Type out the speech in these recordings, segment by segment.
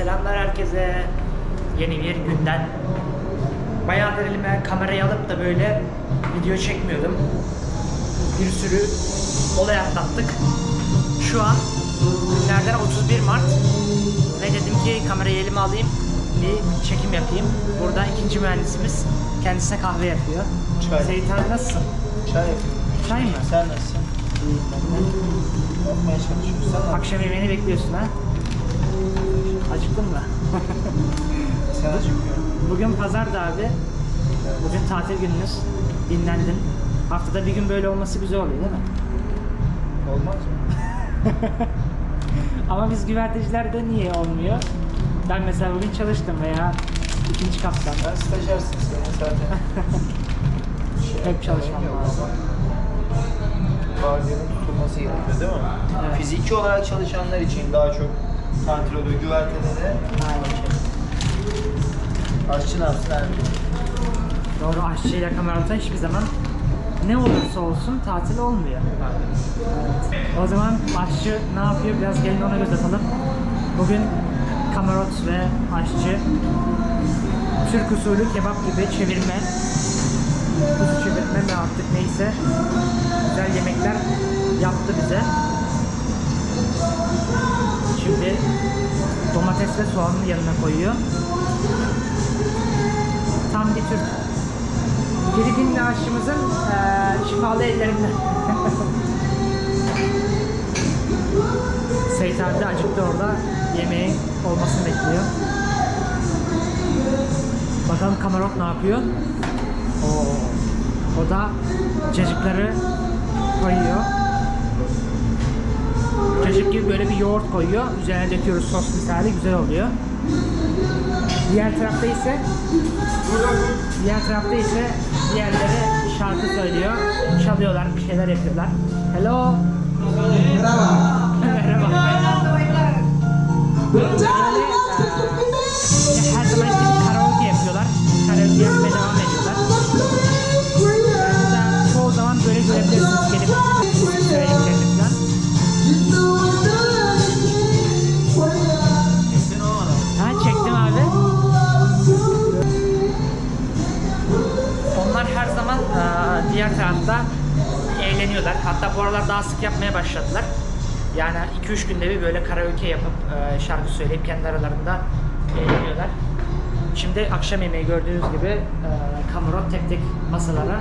Selamlar herkese. Yeni bir günden. Bayağıdır elime kamerayı alıp da böyle video çekmiyordum. Bir sürü olay atlattık. Şu an günlerden 31 Mart ve dedim ki kamerayı elime alayım bir çekim yapayım. Burada ikinci mühendisimiz kendisine kahve yapıyor. Çay. Seyit abi nasılsın? Çay yapıyorum. Çay mı? Sen nasılsın? İyiyim ben de. Yapmaya çalışıyorsun. Sen Akşam yemeğini bekliyorsun ha? Acıktın mı? Sen acıkmıyorsun. Bugün pazardı abi. Bugün tatil gününüz. Dinlendin. Haftada bir gün böyle olması güzel oluyor değil mi? Olmaz mı? Ama biz güvertecilerde niye olmuyor? Ben mesela bugün çalıştım veya ikinci kaptan. Ben stajyersin senin zaten. Şey, Hep çalışmam yok. lazım. Vardiyanın tutulması gerekiyor değil mi? Evet. Fiziki olarak çalışanlar için daha çok de Aynen. aşçı ne yapsın her gün? Doğru aşçıyla kamerata hiçbir zaman ne olursa olsun tatil olmuyor. Evet. O zaman aşçı ne yapıyor biraz gelin ona göz atalım. Bugün kamerot ve aşçı Türk usulü kebap gibi çevirme kuzu çevirme mi artık neyse güzel yemekler yaptı bize. Şimdi domates ve soğanın yanına koyuyor. Tam bir Türk. Filipinli aşçımızın eee şifalı ellerinden. Seyit abi acıktı orada. Yemeğin olmasını bekliyor. Bakalım kamerot ne yapıyor? Oo. O da cacıkları koyuyor. Cacık gibi böyle bir yoğurt koyuyor. Üzerine döküyoruz sos misali güzel oluyor. Diğer tarafta ise Diğer tarafta ise diğerleri şarkı söylüyor. Çalıyorlar, bir şeyler yapıyorlar. Hello. Merhaba. Böyle eee, Hatta bu aralar daha sık yapmaya başladılar. Yani 2-3 günde bir böyle karaoke yapıp eee, şarkı söyleyip kendi aralarında eğleniyorlar. Şimdi akşam yemeği gördüğünüz gibi eee kamerot tek tek masalara.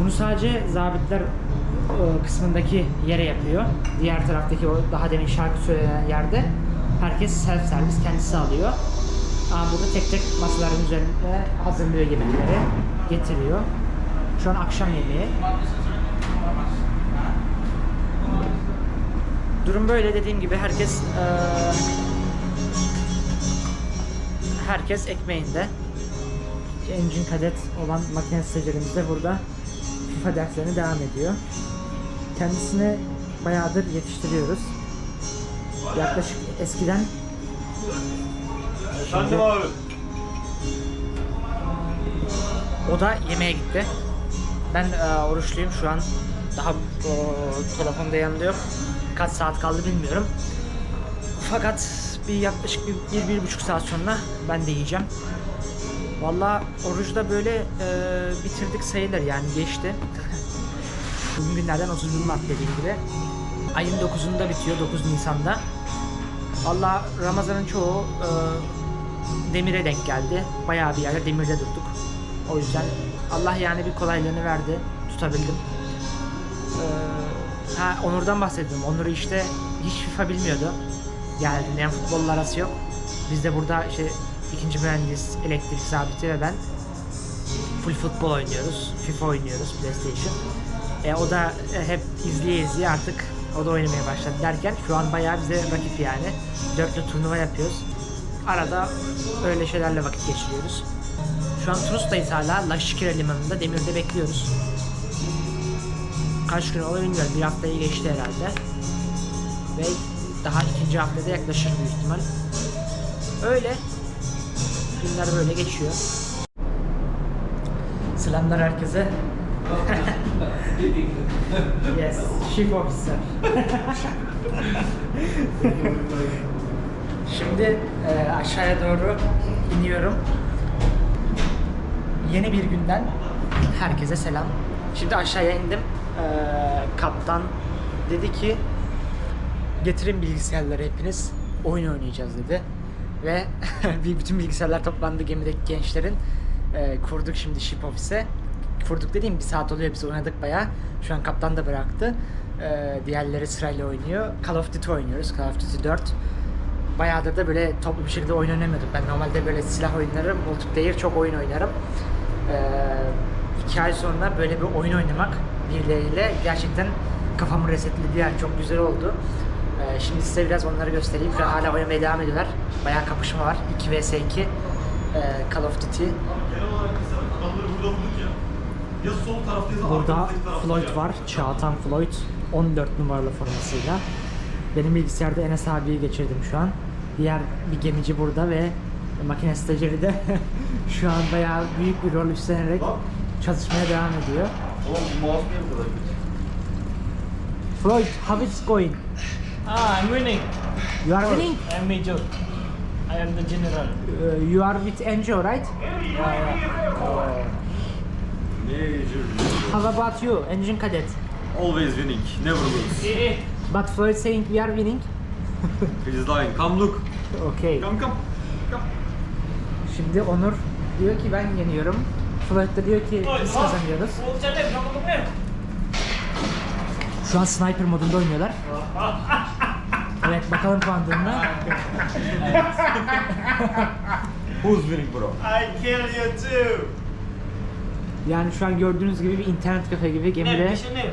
Bunu sadece zabitler eee, kısmındaki yere yapıyor. Diğer taraftaki o daha demin şarkı söylenen yerde herkes self servis kendisi alıyor. Ama burada tek tek masaların üzerinde hazırlıyor yemekleri, getiriyor. Şu an akşam yemeği. Durum böyle dediğim gibi herkes eee, herkes ekmeğinde. Engine kadet olan makine stajyerimiz de burada FIFA derslerine devam ediyor. Kendisini bayağıdır yetiştiriyoruz. Yaklaşık eskiden Efendim abi. O da yemeğe gitti. Ben e, oruçluyum şu an. Daha e, telefonda yanımda yok. Kaç saat kaldı bilmiyorum. Fakat bir yaklaşık bir, bir, bir buçuk saat sonra ben de yiyeceğim. Valla orucu da böyle e, bitirdik sayılır yani geçti. Bugün günlerden 31 Mart dediğim gibi. Ayın 9'unda bitiyor, 9 Nisan'da. Valla Ramazan'ın çoğu e, demire denk geldi. Bayağı bir yerde demirde durduk. O yüzden Allah yani bir kolaylığını verdi. Tutabildim. Ha Onur'dan bahsettim. Onur işte hiç FIFA bilmiyordu. Geldiğinde yani futbolla arası yok. Biz de burada işte ikinci mühendis, elektrik sabiti ve ben full futbol oynuyoruz. FIFA oynuyoruz, PlayStation. E, o da e, hep izleye izleye artık o da oynamaya başladı derken şu an bayağı bize rakip yani. Dörtlü turnuva yapıyoruz. Arada öyle şeylerle vakit geçiriyoruz. Şu an Tunus'tayız hala. Laşikire Limanı'nda demirde bekliyoruz. Kaç gün olur bilmiyorum. Bir haftayı geçti herhalde. Ve daha ikinci haftada yaklaşır büyük ihtimal. Öyle. Günler böyle geçiyor. Selamlar herkese. yes, chief officer. Şimdi e, aşağıya doğru iniyorum. Yeni bir günden herkese selam. Şimdi aşağıya indim. E, kaptan dedi ki getirin bilgisayarları hepiniz oyun oynayacağız dedi. Ve bütün bilgisayarlar toplandı gemideki gençlerin. E, kurduk şimdi ship ofise. Kurduk dediğim bir saat oluyor biz oynadık bayağı. Şu an kaptan da bıraktı. E, diğerleri sırayla oynuyor. Call of Duty oynuyoruz. Call of Duty 4. Bayağıdır da böyle toplu bir şekilde oyun oynamıyorduk. Ben normalde böyle silah oyunları, multiplayer çok oyun oynarım. Ee, iki ay sonra böyle bir oyun oynamak birileriyle gerçekten kafamı resetledi yani çok güzel oldu. Ee, şimdi size biraz onları göstereyim. Şu an hala oynamaya devam ediyorlar. Bayağı kapışma var. 2 vs 2 ee, Call of Duty. Genel olarak mesela adamları burada bulduk ya. Ya sol taraftayız ya Burada arkamızdaki tarafta Floyd var. Çağatan Floyd. 14 numaralı formasıyla. Benim bilgisayarda Enes abiyi geçirdim şu an. Diğer bir gemici burada ve makine stajyeri de şu an bayağı büyük bir rol üstlenerek çalışmaya devam ediyor. Floyd, how it's going? Ah, I'm winning. You are winning? I'm Major. I am the general. Uh, you are with Enjo, right? Yeah, yeah. Major. How about you, Engine Cadet? Always winning, never lose. Eh, eh. But Floyd saying we are winning. He's lying. Come look. Okay. Come come. Come. Şimdi Onur diyor ki ben yeniyorum. Floyd da diyor ki biz kazanıyoruz. Şu an sniper modunda oynuyorlar. Evet bakalım puan durumuna. Who's winning bro? I kill you too. Yani şu an gördüğünüz gibi bir internet kafe gibi gemide şey ne?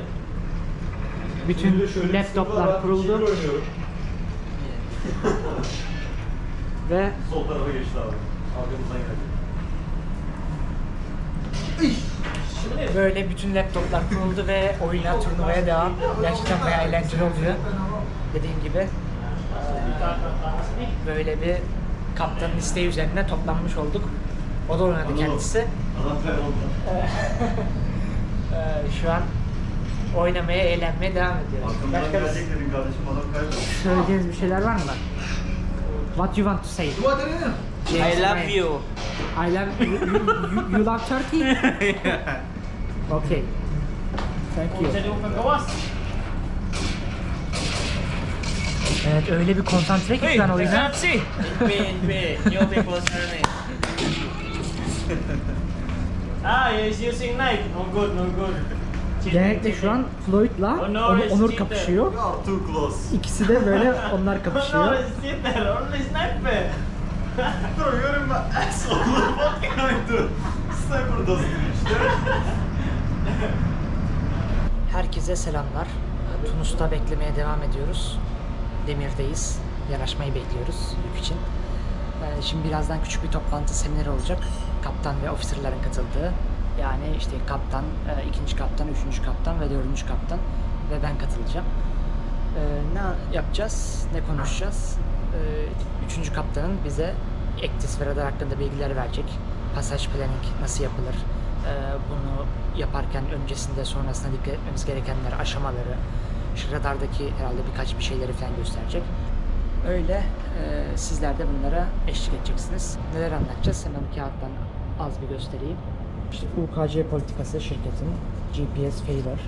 bütün Şimdi laptoplar kuruldu ve Sol tarafa geçti abi. Arkamızdan geldi. Böyle bütün laptoplar kuruldu ve oyuna turnuvaya devam. Gerçekten bayağı eğlenceli oluyor. Dediğim gibi böyle bir kaptanın isteği üzerine toplanmış olduk. O da oynadı kendisi. Ee, şu an oynamaya, eğlenmeye devam ediyoruz. Başka bir- söyleyeceğiniz bir şeyler var mı? What you want to say? I love you. I love you. You, you, you love Turkey? okay. Thank you. Evet öyle bir konsantre ki wait, your people's name. Ah, he is using knife. No good, no good. Genellikle şu an Floyd'la Onur Onur, is Onur kapışıyor. Too close. İkisi de böyle onlar kapışıyor. no, it's cheater. Only sniper. What can I do? Sniper doesn't işte. Herkese selamlar. Tunus'ta beklemeye devam ediyoruz. Demir'deyiz. Yanaşmayı bekliyoruz yük için. Ee, Şimdi birazdan küçük bir toplantı semineri olacak. Kaptan ve ofisirlerin katıldığı. Yani işte kaptan, e, ikinci kaptan, üçüncü kaptan ve dördüncü kaptan ve ben katılacağım. Ee, ne yapacağız, ne konuşacağız? Ee, üçüncü kaptanın bize Actis ve radar hakkında bilgiler verecek. Pasaj planning nasıl yapılır? Ee, bunu yaparken öncesinde sonrasında dikkat etmemiz gerekenler, aşamaları, şu radardaki herhalde birkaç bir şeyleri falan gösterecek. Öyle e, sizler de bunlara eşlik edeceksiniz. Neler anlatacağız? Hemen kağıttan az bir göstereyim. İşte UKC politikası şirketin GPS failure,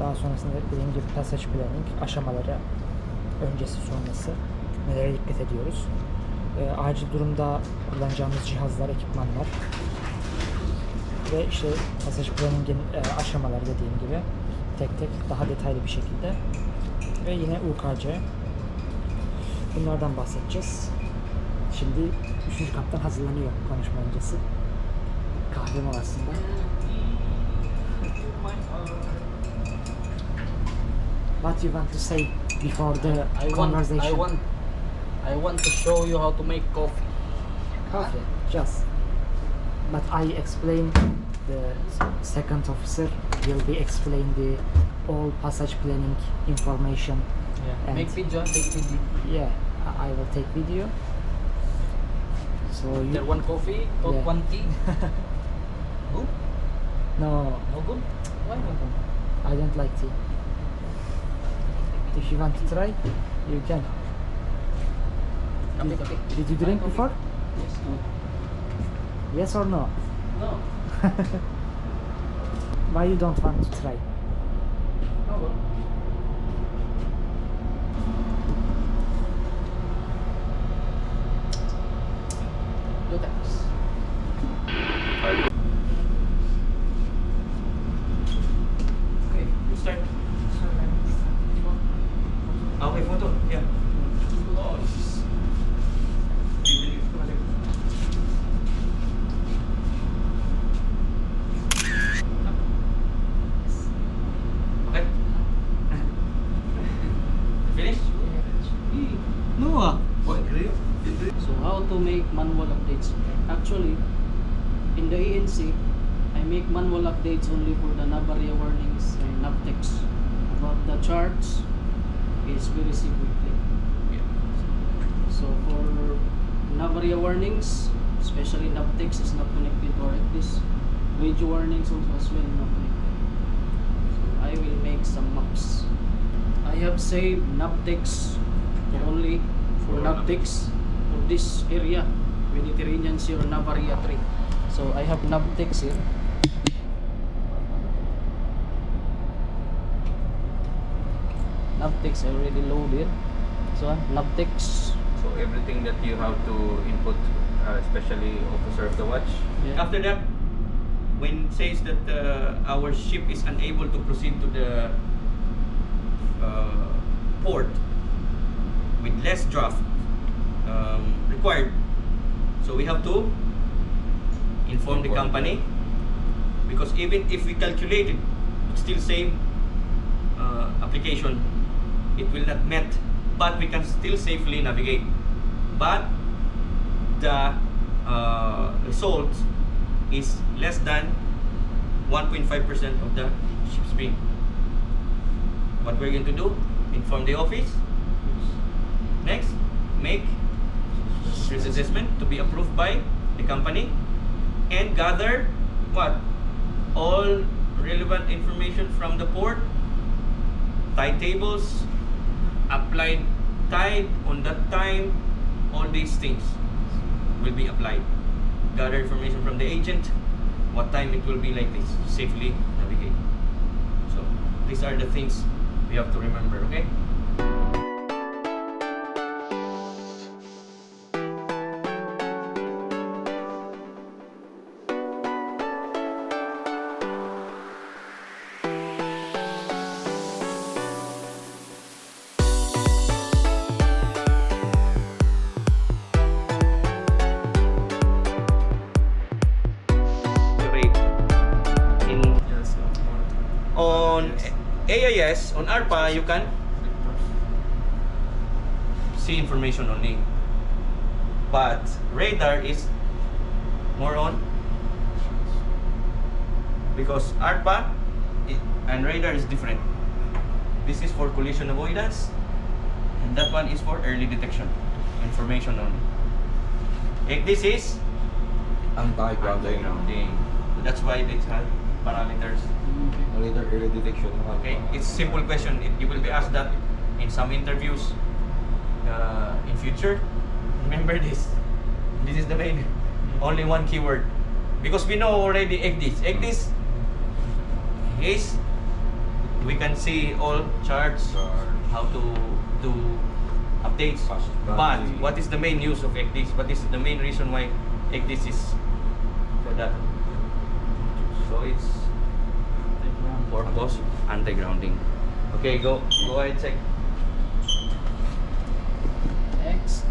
daha sonrasında dediğim gibi passage planning aşamaları, öncesi sonrası nelere dikkat ediyoruz. E, acil durumda kullanacağımız cihazlar, ekipmanlar ve işte passage planning'in e, aşamaları dediğim gibi tek tek daha detaylı bir şekilde ve yine UKC bunlardan bahsedeceğiz. Şimdi üçüncü kaptan hazırlanıyor konuşma öncesi. Kahve molasında. What you want to say before the I want, conversation? I want, I want to show you how to make coffee. Coffee, just. But I explain the second officer will be explain the all passage planning information. And Make video, take video. yeah, I will take video. So There you one coffee, or Yeah. one tea. Good? no, No good? Why no good? I don't like tea. If you want to try, you can. Copy. Did you drink before? Yes. No. Yes or no? No. Why you don't want to try? No. To make manual updates? Actually, in the ANC, I make manual updates only for the Navaria warnings and Navtex. But the charts is very secretly. So for Navaria warnings, especially Navtex is not connected or this. Radio warnings also as well not connected. So I will make some maps. I have saved Navtex only for Navtex for this area, Mediterranean Sea or Navaria 3. So I have Navtex here. Navtex I already loaded. So Navtex. So everything that you have to input, uh, especially officer of the watch. Yeah. After that, when it says that uh, our ship is unable to proceed to the uh, port with less draft um, required, so we have to inform the company because even if we calculate it, it's still same uh, application. It will not met, but we can still safely navigate. But the uh, result is less than 1.5% of the ship's speed. What we're going to do? Inform the office. Next, make risk assessment to be approved by the company and gather what? All relevant information from the port, tide tables, applied tide on that time, all these things will be applied. Gather information from the agent, what time it will be like this, safely navigate. So these are the things we have to remember, okay? AIS on ARPA you can see information only but radar is more on because ARPA and radar is different. This is for collision avoidance and that one is for early detection information only if this is Anti-grounding. anti-grounding so that's why they have parameters Later early detection. Okay, it's simple question. It, you will be asked that in some interviews uh, in future. Remember this. This is the main, only one keyword, because we know already EGDIS. EGDIS is we can see all charts, how to do updates. But what is the main use of EGDIS? What is the main reason why EGDIS is for that? So it's purpose anti-grounding. Okay, go go ahead check. Next.